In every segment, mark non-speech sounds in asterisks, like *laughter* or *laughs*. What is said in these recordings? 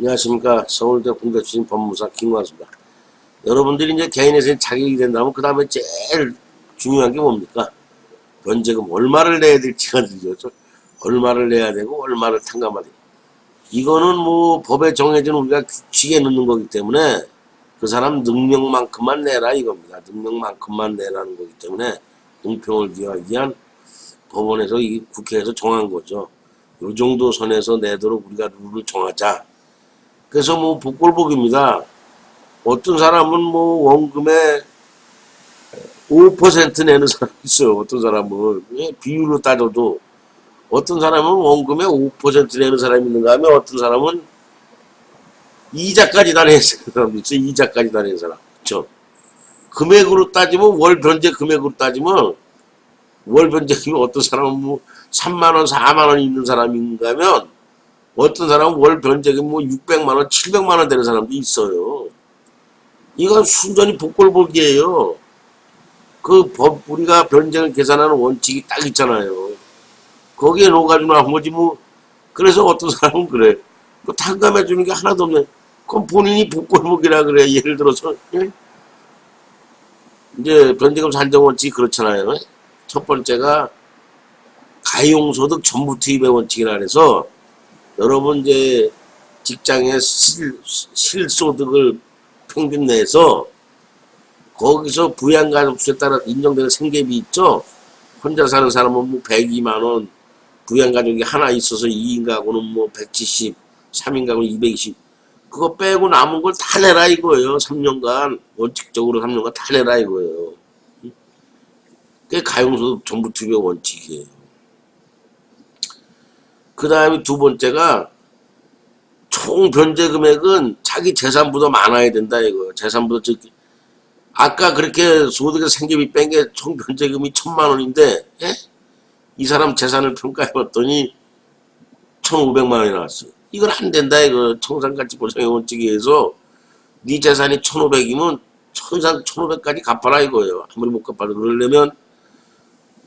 안녕하십니까. 서울대 공대 출신 법무사 김광수입니다. 여러분들이 이제 개인에서 자격이 된다면 그 다음에 제일 중요한 게 뭡니까? 변제금 얼마를 내야 될지가 중요하죠. 얼마를 내야 되고 얼마를 되고. 이거는 뭐 법에 정해진 우리가 규칙에 넣는 거기 때문에 그 사람 능력만큼만 내라 이겁니다. 능력만큼만 내라는 거기 때문에 공평을 위하기 위한 법원에서 이 국회에서 정한 거죠. 요 정도 선에서 내도록 우리가 룰을 정하자. 그래서 뭐 복골복입니다. 어떤 사람은 뭐 원금의 5% 내는 사람이 있어요. 어떤 사람은 예, 비율로 따져도 어떤 사람은 원금의 5% 내는 사람이 있는가 하면 어떤 사람은 이자까지 다 내는 사람도 있어요. 이자까지 다 내는 사람. 그렇죠? 금액으로 따지면 월 변제 금액으로 따지면 월 변제금이 어떤 사람은 뭐 3만 원, 4만 원 있는 사람인가 하면 어떤 사람은 월 변제금 뭐 600만 원, 700만 원 되는 사람도 있어요. 이건 순전히 복골복이에요. 그 법 우리가 변제를 계산하는 원칙이 딱 있잖아요. 거기에 녹아주는 나머지 뭐 그래서 어떤 사람은 그래. 뭐 탕감해 주는 게 하나도 없네. 그럼 본인이 복골복이라 그래. 예를 들어서 예? 이제 변제금 산정 원칙이 그렇잖아요. 첫 번째가 가용소득 전부 투입의 원칙이라 해서 여러분 이제 직장의 실, 실소득을 평균 내서 거기서 부양가족수에 따라 인정되는 생계비 있죠? 혼자 사는 사람은 뭐 102만 원, 부양가족이 하나 있어서 2인 가구는 뭐 170, 3인 가구는 220. 그거 빼고 남은 걸 다 내라 이거예요. 3년간 원칙적으로 3년간 다 내라 이거예요. 그게 가용소득 전부 투입의 원칙이에요. 그 다음에 두 번째가 총 변제 금액은 자기 재산보다 많아야 된다 이거. 재산보다 즉 아까 그렇게 소득에 생계비 뺀 게 총 변제금이 천만 원인데 예? 이 사람 재산을 평가해 봤더니 천오백만 원이 나왔어요. 이건 안 된다 이거 청산가치 보장의 원칙에 의해서 네 재산이 천오백이면 천산 천오백까지 갚아라 이거예요. 아무리 못 갚아도 그러려면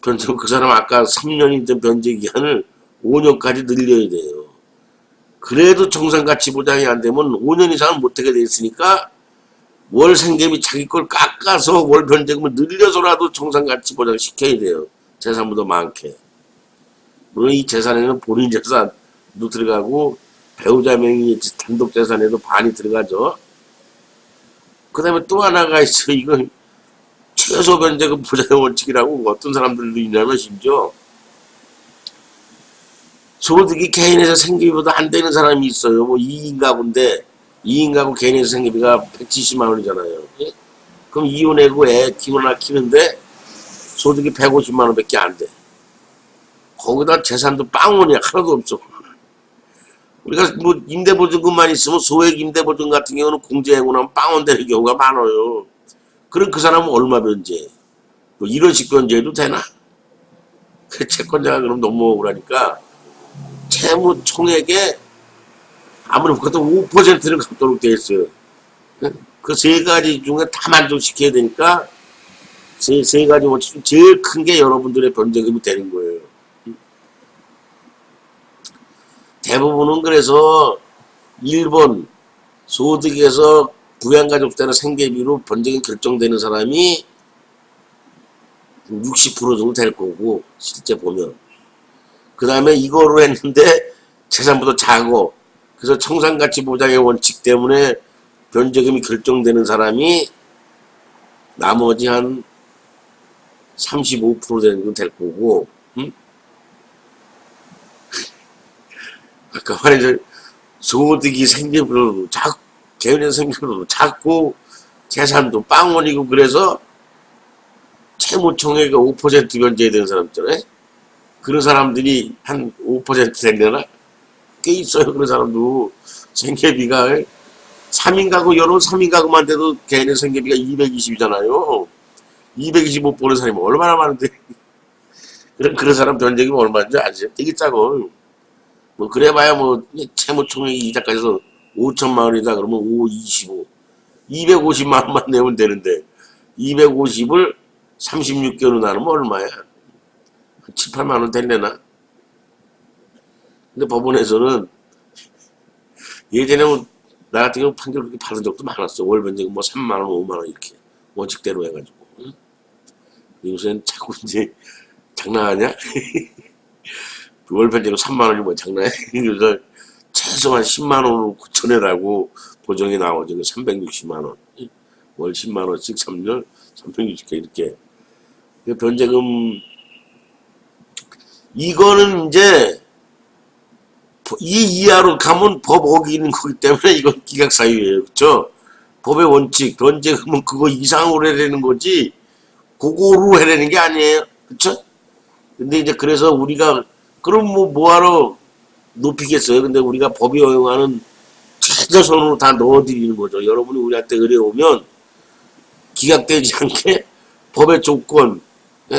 변제 그 사람 아까 3년이던 변제 기한을 5년까지 늘려야 돼요. 그래도 정상가치 보장이 안 되면 5년 이상은 못하게 돼 있으니까 월 생계비 자기 걸 깎아서 월 변제금을 늘려서라도 정상가치 보장 시켜야 돼요. 재산보다 많게. 물론 이 재산에는 본인 재산도 들어가고 배우자 명의 단독 재산에도 반이 들어가죠. 그 다음에 또 하나가 있어. 이건 최소 변제금 보장 원칙이라고 어떤 사람들도 있냐면 심지어 소득이 개인에서 생계비보다 안 되는 사람이 있어요. 뭐 2인 가구인데 2인 가구 개인에서 생계비가 170만 원이잖아요. 예? 그럼 이혼하고 애 키우나 키는데 소득이 150만 원밖에 안 돼. 거기다 재산도 빵원이야. 하나도 없어. 우리가 뭐 임대보증금만 있으면 소액 임대보증 같은 경우는 공제해고나면 빵원 되는 경우가 많아요. 그럼 그 사람은 얼마 변제? 뭐 이런 식 변제해도 되나? 그 채권자가 그럼 너무 억울하니까 아무리 못해도 5%를 갚도록 되어 있어요. 그 세 가지 중에 다 만족시켜야 되니까 세, 세 가지 원칙 중 제일 큰 게 여러분들의 변제금이 되는 거예요. 대부분은 그래서 1번 소득에서 부양가족 때나 생계비로 변제금 결정되는 사람이 60% 정도 될 거고 실제 보면 그 다음에 이거로 했는데 재산보다 작고 그래서 청산가치 보장의 원칙 때문에 변제금이 결정되는 사람이 나머지 한 35% 되는 건 될 거고 음? *laughs* 아까 말했죠 소득이 생계비로 작 개인의 생계비로 작고 재산도 빵원이고 그래서 채무총액의 5% 변제되는 사람 있잖아요 그런 사람들이 한 5% 되려나? 꽤 있어요. 그런 사람도. 생계비가 3인 가구, 여러 3인 가구만 돼도 개인의 생계비가 220이잖아요. 225 보는 사람이 얼마나 많은데. *laughs* 그런, 그런 사람 변제금이 얼마인지 아시죠? 되게 짜고. 뭐, 그래봐야 뭐, 채무총액 이자까지 해서 5천만 원이다. 그러면 5, 25. 250만 원만 내면 되는데, 250을 36개월로 나누면 얼마야? 7, 8만 원 될래나? 근데 법원에서는 예전에는 나 같은 경우 판결 그렇게 받은 적도 많았어. 월 변제금 뭐 3만 원, 5만 원 이렇게 원칙대로 해가지고. 응? 요새는 자꾸 이제 장난하냐? *laughs* 월 변제금 3만 원이 뭐 장난해? 그래서 최소한 10만 원으로 고쳐내라고 보정이 나오죠. 360만 원. 월 10만 원씩 3년 360개 이렇게. 그 변제금 이거는 이제 이 이하로 가면 법 어기는 거기 때문에 이건 기각사유예요. 그렇죠? 법의 원칙, 변제금은 그거 이상으로 해야 되는 거지 그거로 해야 되는 게 아니에요. 그렇죠? 근데 이제 그래서 우리가 그럼 뭐 뭐하러 높이겠어요. 근데 우리가 법이 허용하는 최저선으로 다 넣어드리는 거죠. 여러분이 우리한테 의뢰오면 기각되지 않게 법의 조건, 예,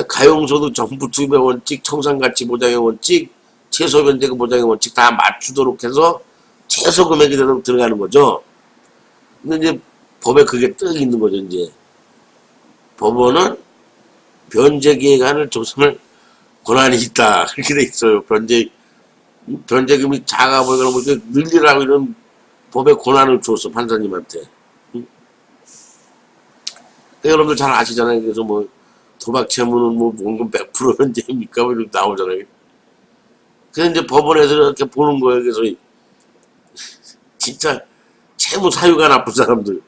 가용소득 정부 투입의 원칙, 청산가치 보장의 원칙, 최소 변제금 보장의 원칙 다 맞추도록 해서 최소 금액이 되도록 들어가는 거죠. 근데 이제 법에 그게 떡 있는 거죠, 이제. 법원은 변제 기획안을 조성할 권한이 있다. *laughs* 그렇게 돼 있어요. 변제, 변제금이 작아 보이거나 뭐 늘리라고 이런 법의 권한을 줬어, 판사님한테. 응? 여러분들 잘 아시잖아요. 그래서 뭐, 도박 채무는 뭐, 원금 100% 변제입니까? 뭐 이렇게 나오잖아요. 그래서 이제 법원에서 이렇게 보는 거예요. 그래서 진짜 채무 사유가 나쁜 사람들.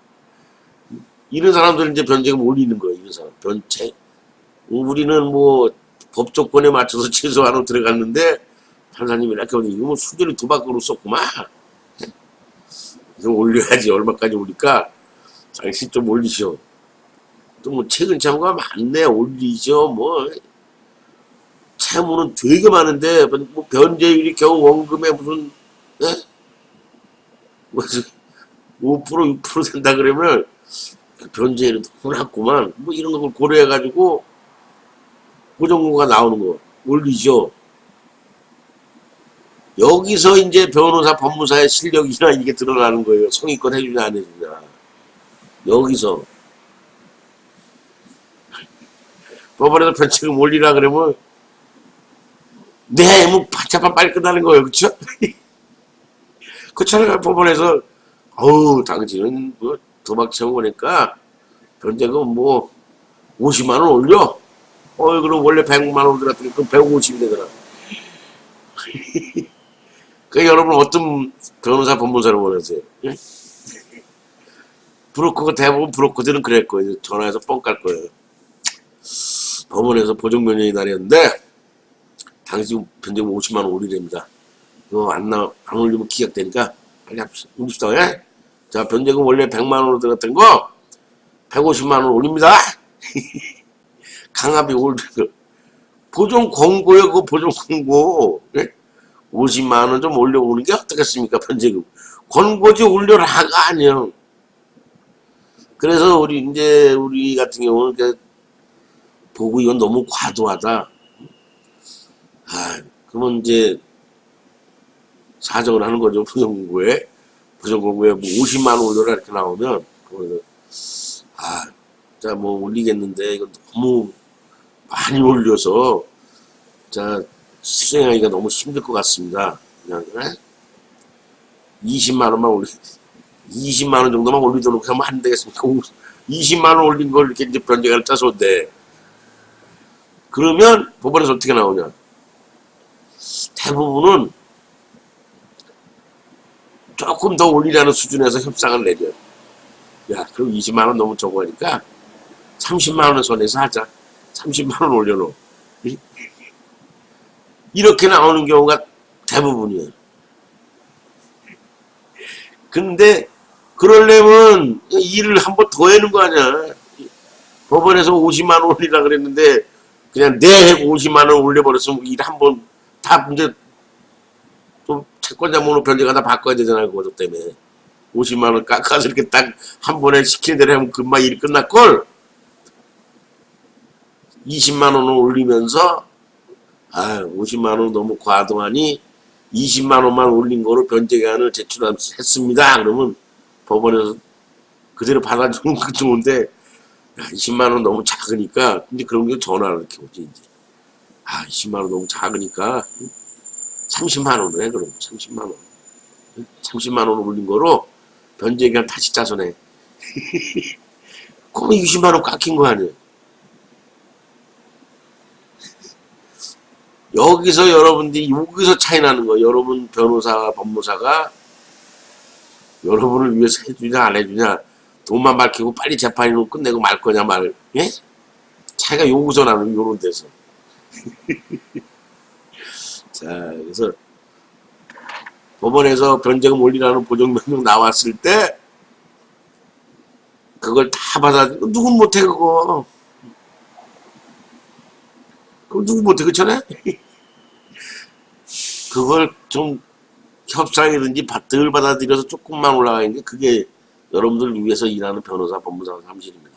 이런 사람들 이제 변제금 올리는 거예요. 이런 사람. 변채. 우리는 뭐 법 조건에 맞춰서 최소한으로 들어갔는데 판사님이 이렇게 보니 이거 뭐 수제를 도박으로 썼구만. 좀 올려야지. 얼마까지 올릴까? 당신 좀 올리시오. 또뭐 최근 채무가 많네. 올리죠. 뭐 채무는 되게 많은데 뭐 변제율이 겨우 원금에 무슨 예? 무슨 5% 6% 된다 그러면 변제율이 너무 낮구만 뭐 이런 걸 고려해 가지고 고정고가 나오는 거 올리죠 여기서 이제 변호사 법무사의 실력이나 이게 드러나는 거예요 성의껏 해주냐 안 해주냐 여기서 법원에서 변칙금 올리라 그러면 네, 뭐, 바짝만 빨리 끝나는 거예요. 그쵸? *laughs* 그처럼 법원에서, 어우, 당신은 뭐, 도박 채무니까, 변제금 뭐, 50만 원 올려? 어, 그럼 원래 100만 원 들었더니, 그럼 150이 되더라. *laughs* 그, 여러분, 어떤 변호사 법무사를 원하세요? 예? 브로커가 대부분 브로커들은 그럴 거예요. 전화해서 뻥 깔 거예요. 법원에서 보정 변경이 날이었는데, 당신 변제금 50만 원 올리랍니다. 이거 안 나, 안 올리면 기각되니까 빨리 합시다. 옵시다. 예? 자, 변제금 원래 100만 원으로 들어갔던 거 150만 원 올립니다. *laughs* 강압이 올리고 그 보존 공고요. 그 보존 공고. 예? 50만 원 좀 올려오는 게 어떻겠습니까? 변제금. 권고지 올려라가 아니요. 그래서 우리 이제 우리 같은 경우는 보고 이건 너무 과도하다. 아, 그러면 이제 사정을 하는 거죠. 부정공고에. 부정공고에 뭐 50만 원 올려라 이렇게 나오면, 아, 자, 뭐 올리겠는데, 이거 너무 많이 올려서, 자, 수행하기가 너무 힘들 것 같습니다. 그냥, 에? 20만 원만 올리, 20만 원 정도만 올리도록 하면 안 되겠습니까? 20만 원 올린 걸 이렇게 이제 변제가를 짜서 내. 그러면 법원에서 어떻게 나오냐? 대부분은 조금 더 올리라는 수준에서 협상을 내려. 야, 그럼 20만 원 너무 적어 하니까 30만 원을 손에서 하자. 30만 원 올려놓어. 이렇게 나오는 경우가 대부분이에요. 근데 그러려면 일을 한 번 더 해는 거 아니야. 법원에서 50만 원 올리라 그랬는데 그냥 내 50만 원 올려버렸으면 일 한 번 다 문제 또 채권자 번호 변제가 다 바꿔야 되잖아요. 그것 때문에 50만 원 깎아서 이렇게 딱 한 번에 시키는 대로 하면 금방 일이 끝날걸 20만 원을 올리면서 아 50만 원 너무 과도하니 20만 원만 올린 거로 변제안을 제출했습니다. 그러면 법원에서 그대로 받아주는 거 좋은데 야, 20만 원 너무 작으니까 근데 그런 게 전화를 이렇게 오지 이제 아 20만 원 너무 작으니까 30만 원을 해 그럼 30만 원 30만 원 올린 거로 변제 기간 다시 짜서 내. 그럼 20만 원 깎인 거 아니에요? 여기서 여러분들이 여기서 차이 나는 거예요. 여러분 변호사, 법무사가 여러분을 위해서 해주냐 안 해주냐 돈만 밝히고 빨리 재판이 끝내고 말 거냐 말 예? 차이가 여기서 나는 요런 데서. *laughs* 자 그래서 법원에서 변제금 올리라는 보정명령 나왔을 때 그걸 다 받아 누군 못해 그거? 그럼 누구 못해 그렇잖아요 *laughs* 그걸 좀 협상이든지 받- 덜 받아들여서 조금만 올라가 있는 게 그게 여러분들 위해서 일하는 변호사 법무사 사무실입니다